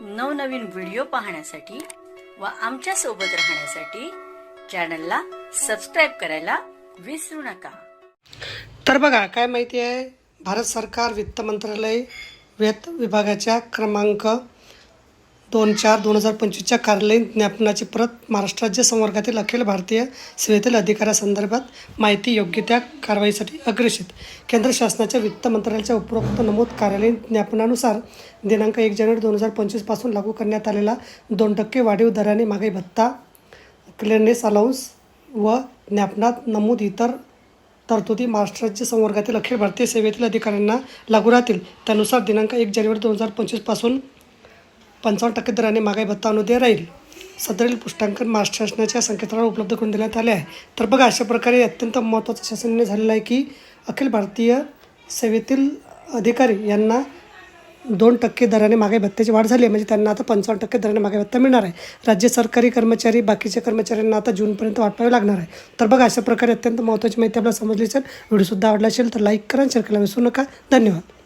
नवनवीन व्हिडिओ पाहण्यासाठी व आमच्यासोबत राहण्यासाठी चॅनलला सबस्क्राईब करायला विसरू नका. तर बघा काय माहिती आहे? भारत सरकार वित्त मंत्रालय वित्त विभागाच्या क्रमांक दोन चार दोन हजार पंचवीसच्या कार्यालयीन ज्ञापनाची प्रत महाराष्ट्र राज्य संवर्गातील अखिल भारतीय सेवेतील अधिकाऱ्यासंदर्भात माहिती योग्य त्या कारवाईसाठी अग्रेषित. केंद्र शासनाच्या वित्त मंत्रालयाच्या उपरोक्त नमूद कार्यालयीन ज्ञापनानुसार दिनांक एक जानेवारी दोन हजार पंचवीसपासून लागू करण्यात आलेला दोन टक्के वाढीव दराने मागे भत्ता क्लिअरनेस अलाउन्स व ज्ञापनात नमूद इतर तरतुदी महाराष्ट्र राज्य संवर्गातील अखिल भारतीय सेवेतील अधिकाऱ्यांना लागू राहतील. त्यानुसार दिनांक एक जानेवारी दोन हजार पंचवीसपासून पंचावन्न टक्के दराने महागाई भत्ता अनुदेय राहील. सदरील पुष्टांकन महाराष्ट्र शासनाच्या संकेतस्थळावर उपलब्ध करून देण्यात आले आहे. तर बघा अशा प्रकारे अत्यंत महत्त्वाचा शासन निर्णय झालेला आहे की अखिल भारतीय सेवेतील अधिकारी यांना दोन टक्के दराने महागाई भत्त्याची वाढ झाली आहे. म्हणजे त्यांना आता पंचावन्न टक्के दराने महागाई भत्ता मिळणार आहे. राज्य सरकारी कर्मचारी बाकीच्या कर्मचाऱ्यांना आता जूनपर्यंत वाट पाहावी लागणार आहे. तर बघा अशा प्रकारे अत्यंत महत्त्वाची माहिती आपल्याला समजली असेल. व्हिडिओसुद्धा आवडला असेल तर लाईक करा आणि शेअर करायला विसरू नका. धन्यवाद.